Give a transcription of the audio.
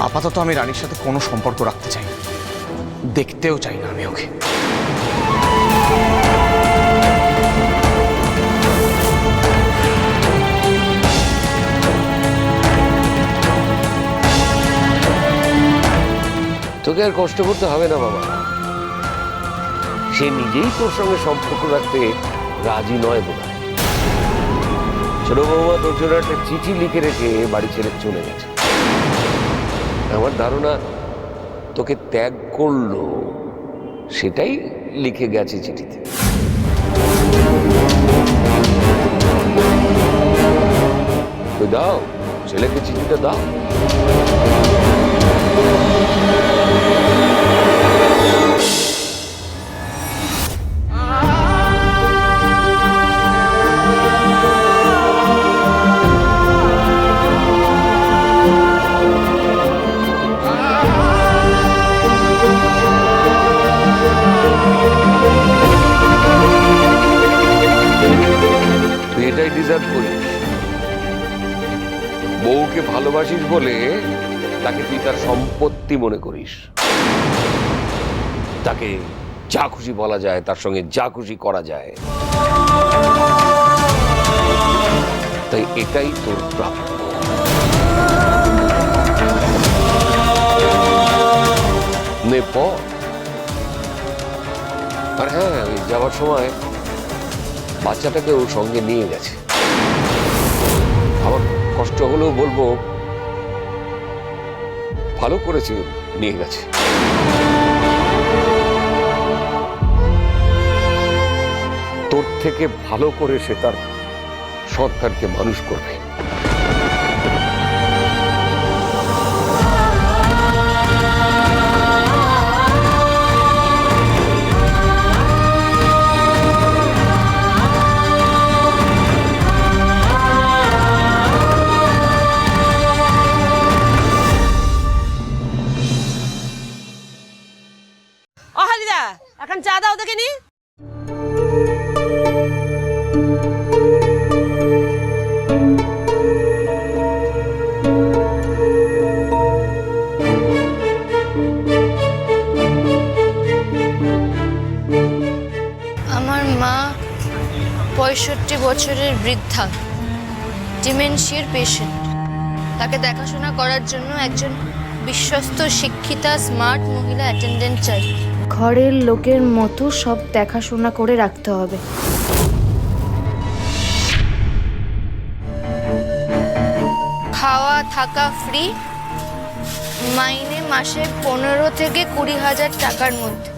আপাতত আমি রানীর সাথে কোনো সম্পর্ক রাখতে চাই না। দেখতেও চাই না আমি ওকে। তোকে আর কষ্ট করতে হবে না, বাবা। সে নিজেই তোর সঙ্গে সম্পর্ক রাখতে রাজি নয় বোধ। ছোট বৌমা তোর জন্য একটা চিঠি লিখে রেখে বাড়ি ছেড়ে চলে গেছে। আমার ধারণা তোকে ত্যাগ করল সেটাই লিখে গেছে চিঠিতে। দাও ছেলেকে চিঠিটা দাও। ডিজার্ভ করিস বউকে ভালোবাসিস বলে তাকে তুই তার সম্পত্তি মনে করিস। তাকে যা খুশি বলা যায়, তার সঙ্গে যা খুশি করা যায়। তাই এটাই তোর প্রাপ্য। আর হ্যাঁ যাওয়ার সময় বাচ্চাটাকে ওর সঙ্গে নিয়ে গেছে। আমার কষ্ট হলেও বলব, ভালো করেছে নিয়ে গেছে। তোর থেকে ভালো করে সে তার সন্তানকে মানুষ করবে। এখন চা দাও দেখে নি আমার মা পঁয়ষট্টি বছরের বৃদ্ধা, ডিমেনশিয়ার পেশেন্ট তাকে দেখাশোনা করার জন্য একজন বিশ্বস্ত শিক্ষিতা, স্মার্ট মহিলা অ্যাটেন্ডেন্ট চাই। ঘরের লোকের মতো সব দেখাশোনা করে রাখতে হবে। খাওয়া থাকা ফ্রি মাইনে মাসে পনেরো থেকে কুড়ি হাজার টাকার মধ্যে।